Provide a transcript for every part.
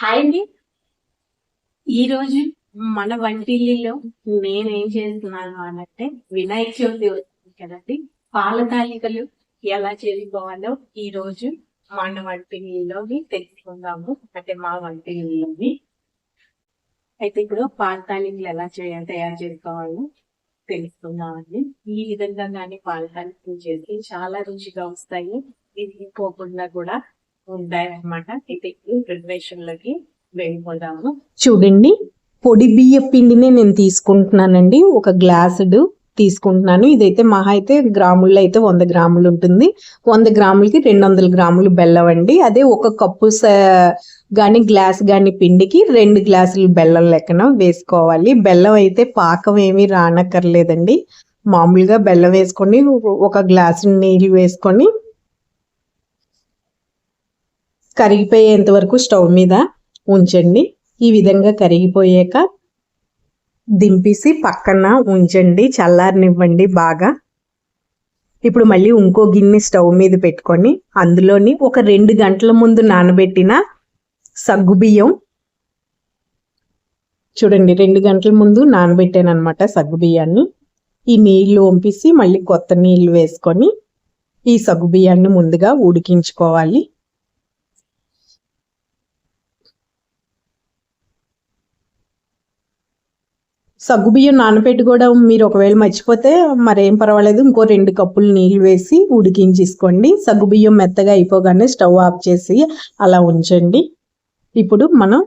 Hi అండి. ఈరోజు మన వంటిల్లిలో నేనేం చేస్తున్నాను అనంటే వినాయక చవితి వస్తుంది కదండి. పాల తాలికలు ఎలా చేసుకోవాలో ఈ రోజు మన వంటిల్లోని తెలుసుకుందాము. అంటే మా వంటిల్లోని అయితే ఇప్పుడు పాల తాలికలు ఎలా చేయాలి తయారు చేసుకోవాలో తెలుసుకుందామండి. ఈ విధంగా కానీ పాల తాలికలు చేసి చాలా రుచిగా వస్తాయి. ఇది పోకుండా కూడా ఉంటాయన్నమాట అయితే ప్రిపరేషన్లోకి వెళ్ళిపోదాము. చూడండి పొడి బియ్య పిండినే నేను తీసుకుంటున్నానండి. ఒక గ్లాసుడు తీసుకుంటున్నాను. ఇదైతే మహా అయితే గ్రాముల్లో అయితే వంద గ్రాములు ఉంటుంది. వంద గ్రాములకి రెండు వందల గ్రాములు బెల్లం అండి. అదే ఒక కప్పు స- గాని గ్లాస్ గాని పిండికి రెండు గ్లాసులు బెల్లం లెక్కన వేసుకోవాలి. బెల్లం అయితే పాకం ఏమీ రానక్కర్లేదండి. మామూలుగా బెల్లం వేసుకొని ఒక గ్లాసు నీళ్ళు వేసుకొని కరిగిపోయేంత వరకు స్టవ్ మీద ఉంచండి. ఈ విధంగా కరిగిపోయాక దింపేసి పక్కన ఉంచండి. చల్లారనివ్వండి బాగా. ఇప్పుడు మళ్ళీ ఇంకో గిన్నె స్టవ్ మీద పెట్టుకొని అందులోని ఒక రెండు గంటల ముందు నానబెట్టిన సగ్గుబియ్యం చూడండి రెండు గంటల ముందు నానబెట్టాను అనమాట సగ్గుబియ్యాన్ని ఈ నీళ్ళు వంపేసి మళ్ళీ కొత్త నీళ్ళు వేసుకొని ఈ సగ్గుబియ్యాన్ని ముందుగా ఉడికించుకోవాలి. సగ్గుబియ్యం నానబెట్టుకోవడం మీరు ఒకవేళ మర్చిపోతే మరేం పర్వాలేదు. ఇంకో రెండు కప్పులు నీళ్ళు వేసి ఉడికించేసుకోండి. సగ్గుబియ్యం మెత్తగా అయిపోగానే స్టవ్ ఆఫ్ చేసి అలా ఉంచండి. ఇప్పుడు మనం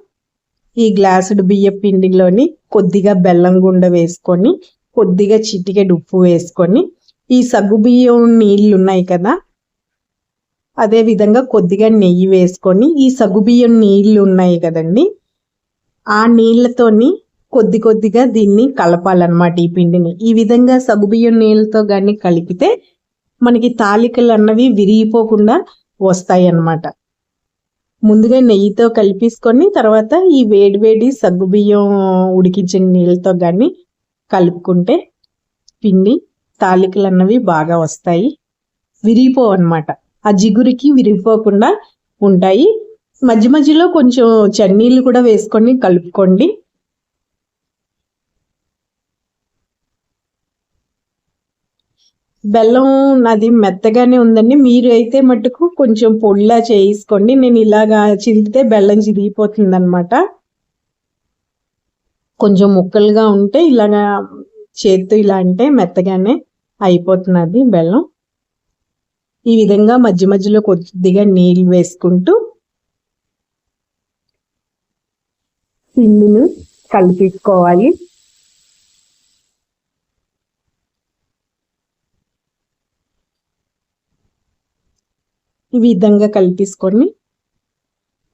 ఈ గ్లాసుడు బియ్య పిండిలోని కొద్దిగా బెల్లం గుండ వేసుకొని కొద్దిగా చిటికెడు ఉప్పు వేసుకొని ఈ సగ్గుబియ్యం నీళ్ళు ఉన్నాయి కదా అదే విధంగా కొద్దిగా నెయ్యి వేసుకొని ఈ సగ్గుబియ్యం నీళ్ళు ఉన్నాయి కదండి ఆ నీళ్ళతోని కొద్ది కొద్దిగా దీన్ని కలపాలన్నమాట ఈ పిండిని. ఈ విధంగా సగ్గుబియ్యం నీళ్ళతో కానీ కలిపితే మనకి తాలికలు అన్నవి విరిగిపోకుండా వస్తాయి అన్నమాట ముందుగా నెయ్యితో కలిపేసుకొని తర్వాత ఈ వేడివేడి సగ్గుబియ్యం ఉడికించిన నీళ్ళతో కానీ కలుపుకుంటే పిండి తాలికలు అన్నవి బాగా వస్తాయి. విరిగిపోవు అనమాట ఆ జిగురికి విరిగిపోకుండా ఉంటాయి. మధ్య మధ్యలో కొంచెం చన్నీళ్ళు కూడా వేసుకొని కలుపుకోండి. బెల్లం నాది మెత్తగానే ఉందండి. మీరు అయితే మటుకు కొంచెం పొడిలా చేసుకోండి నేను ఇలాగా చిరిగితే బెల్లం చిరిగిపోతుంది అనమాట కొంచెం ముక్కలుగా ఉంటే ఇలాగా చేత్తో ఇలా అంటే మెత్తగానే అయిపోతున్నది బెల్లం. ఈ విధంగా మధ్య మధ్యలో కొద్దిగా నీళ్ళు వేసుకుంటూ పిండిని కలిపేసుకోవాలి. ఈ విధంగా కలిపేసుకొని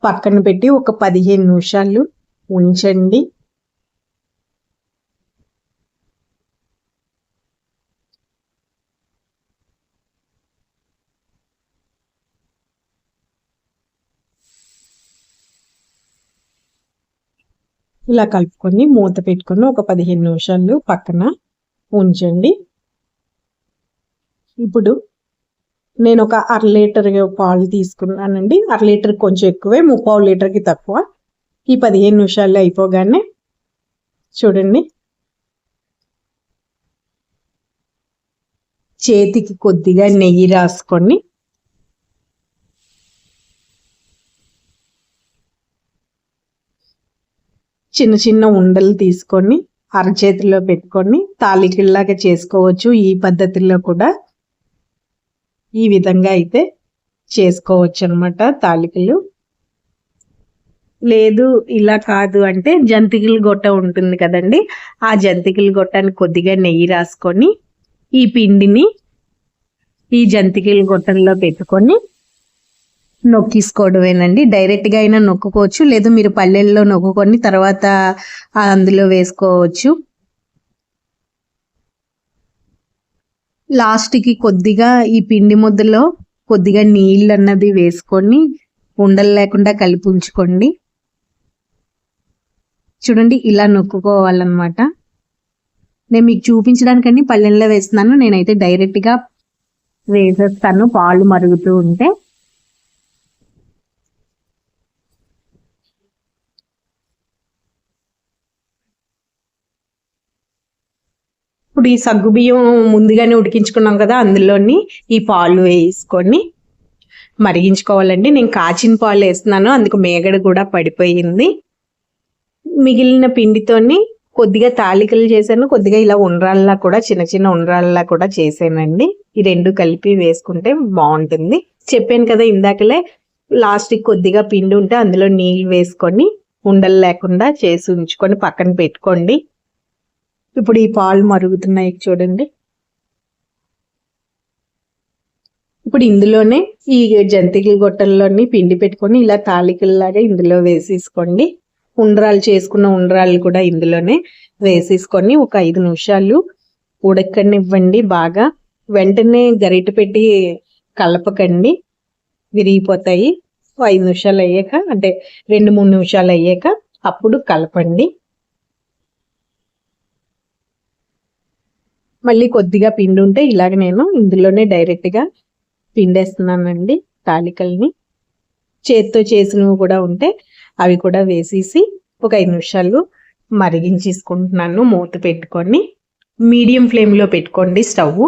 పక్కన పెట్టి ఒక పదిహేను నిమిషాలు ఉంచండి. ఇలా కలుపుకొని మూత పెట్టుకొని ఒక పదిహేను నిమిషాలు పక్కన ఉంచండి. ఇప్పుడు నేను ఒక అర లీటర్ పాలు తీసుకున్నానండి. అర లీటర్ కొంచెం ఎక్కువే ముప్పావు లీటర్కి తక్కువ. ఈ పదిహేను నిమిషాలు అయిపోగానే చూడండి. చేతికి కొద్దిగా నెయ్యి రాసుకొని చిన్న చిన్న ఉండలు తీసుకొని అరచేతిలో పెట్టుకొని తాలికిళ్ళలాగా చేసుకోవచ్చు. ఈ పద్ధతిలో కూడా ఈ విధంగా అయితే చేసుకోవచ్చు అనమాట తాలికలు. లేదు ఇలా కాదు అంటే జంతికల గొట్ట ఉంటుంది కదండి. ఆ జంతికల గొట్టని కొద్దిగా నెయ్యి రాసుకొని ఈ పిండిని ఈ జంతికల గొట్టంలో పెట్టుకొని నొక్కిసుకోవడమేనండి. డైరెక్ట్గా అయినా నొక్కుకోవచ్చు లేదు మీరు పల్లెల్లో నొక్కుకొని తర్వాత అందులో వేసుకోవచ్చు. లాస్ట్కి కొద్దిగా ఈ పిండి ముద్దలో కొద్దిగా నీళ్ళు అన్నది వేసుకొని ఉండలు లేకుండా కలిపి ఉంచుకోండి. చూడండి ఇలా నొక్కుకోవాలన్నమాట. నేను మీకు చూపించడానికని పల్లెల్లో వేస్తున్నాను. నేనైతే డైరెక్ట్గా వేసేస్తాను. పాలు మరుగుతూ ఉంటే. ఇప్పుడు ఈ సగ్గు బియ్యం ముందుగానే ఉడికించుకున్నాం కదా అందులోని ఈ పాలు వేసుకొని మరిగించుకోవాలండి. నేను కాచిన పాలు వేస్తున్నాను అందుకు మేగడ కూడా పడిపోయింది. మిగిలిన పిండితోని కొద్దిగా తాలికలు చేశాను కొద్దిగా ఇలా ఉండ్రాల్లా కూడా చిన్న చిన్న ఉండ్రాల్లా కూడా చేశానండి. ఈ రెండు కలిపి వేసుకుంటే బాగుంటుంది. చెప్పాను కదా ఇందాకలే లాస్ట్కి కొద్దిగా పిండి ఉంటే అందులో నీళ్ళు వేసుకొని ఉండలు లేకుండా చేసి ఉంచుకొని పక్కన పెట్టుకోండి. ఇప్పుడు ఈ పాలు మరుగుతున్నాయి చూడండి. ఇప్పుడు ఇందులోనే ఈ జంతికల గొట్టల్లోని పిండి పెట్టుకొని ఇలా తాలికల్లాగా ఇందులో వేసేసుకోండి. ఉండ్రాలు చేసుకున్న ఉండ్రాలు కూడా ఇందులోనే వేసేసుకొని ఒక ఐదు నిమిషాలు ఉడకనివ్వండి బాగా. వెంటనే గరిట పెట్టి కలపకండి. విరిగిపోతాయి. ఐదు నిమిషాలు అయ్యాక అంటే రెండు మూడు నిమిషాలు అయ్యాక అప్పుడు కలపండి. మళ్ళీ కొద్దిగా పిండి ఉంటే ఇలాగ నేను ఇందులోనే డైరెక్ట్గా పిండేస్తున్నానండి తాలికల్ని. చేత్తో చేసినవి కూడా ఉంటే అవి కూడా వేసేసి ఒక ఐదు నిమిషాలు మరిగించేసుకుంటున్నాను మూత పెట్టుకొని. మీడియం ఫ్లేమ్లో పెట్టుకోండి స్టవ్.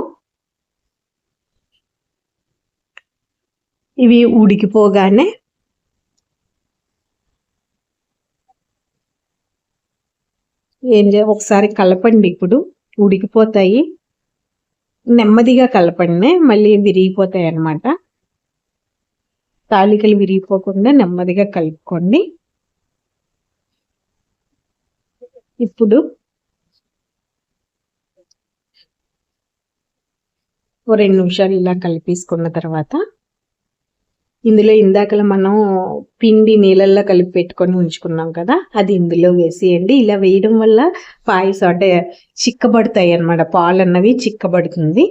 ఇవి ఉడికిపోగానే ఏం చే ఒకసారి కలపండి ఇప్పుడు. ఉడికిపోతాయి. నెమ్మదిగా కలపండి మళ్ళీ విరిగిపోతాయి అన్నమాట. తాలికలు విరిగిపోకుండా నెమ్మదిగా కలుపుకోండి. ఇప్పుడు ఓ రెండు నిమిషాలు ఇలా కలిపేసుకున్న తర్వాత ఇందులో ఇందాకలా మనం పిండి నీళ్ళల్లో కలిపి పెట్టుకొని ఉంచుకున్నాం కదా అది ఇందులో వేసేయండి. ఇలా వేయడం వల్ల పాయసం అంటే చిక్కబడతాయి అన్నమాట. పాలు అన్నవి చిక్కబడుతుంది.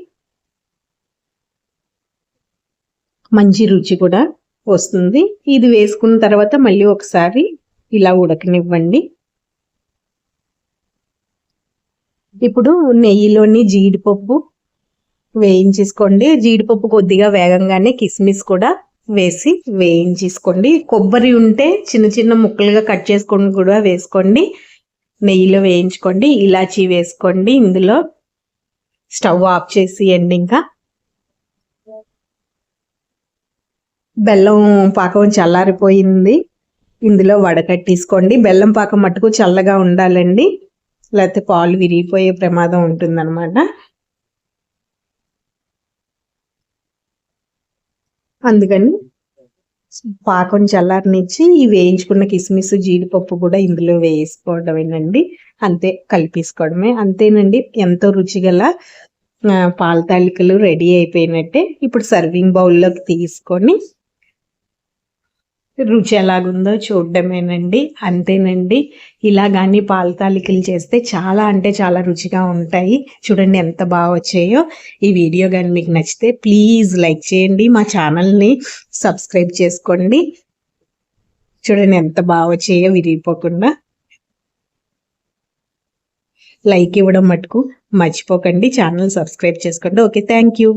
మంచి రుచి కూడా వస్తుంది. ఇది వేసుకున్న తర్వాత మళ్ళీ ఒకసారి ఇలా ఉడకనివ్వండి. ఇప్పుడు నెయ్యిలోని జీడిపప్పు వేయించేసుకోండి. జీడిపప్పు కొద్దిగా వేగంగానే కిస్మిస్ కూడా వేసి వేయించేసుకోండి. కొబ్బరి ఉంటే చిన్న చిన్న ముక్కలుగా కట్ చేసుకొని కూడా వేసుకోండి. నెయ్యిలో వేయించుకోండి. ఇలాచీ వేసుకోండి. ఇందులో స్టవ్ ఆఫ్ చేసి ఇంకా. బెల్లం పాకం చల్లారిపోయింది. ఇందులో వడకట్టేసుకోండి బెల్లం పాకం మట్టుకు చల్లగా ఉండాలండి. లేకపోతే పాలు విరిగిపోయే ప్రమాదం ఉంటుందన్నమాట. అందుకని పాకం చల్లారనిచ్చి ఈ వేయించుకున్న కిస్మిస్ జీడిపప్పు కూడా ఇందులో వేసుకోవడమేనండి అంతే కలిపేసుకోవడమే. అంతేనండి ఎంతో రుచిగల పాల తాలికలు రెడీ అయిపోయినట్టే. ఇప్పుడు సర్వింగ్ బౌల్లోకి తీసుకొని రుచి ఎలాగుందో చూడడమేనండి అంతేనండి. ఇలా కానీ పాల తాలికలు చేస్తే చాలా అంటే చాలా రుచిగా ఉంటాయి. చూడండి ఎంత బాగా వచ్చాయో. ఈ వీడియో కానీ మీకు నచ్చితే ప్లీజ్ లైక్ చేయండి మా ఛానల్ని సబ్స్క్రైబ్ చేసుకోండి. చూడండి ఎంత బాగా వచ్చాయో విరిగిపోకుండా. లైక్ ఇవ్వడం మటుకు మర్చిపోకండి ఛానల్ సబ్స్క్రైబ్ చేసుకోండి. Okay thank you.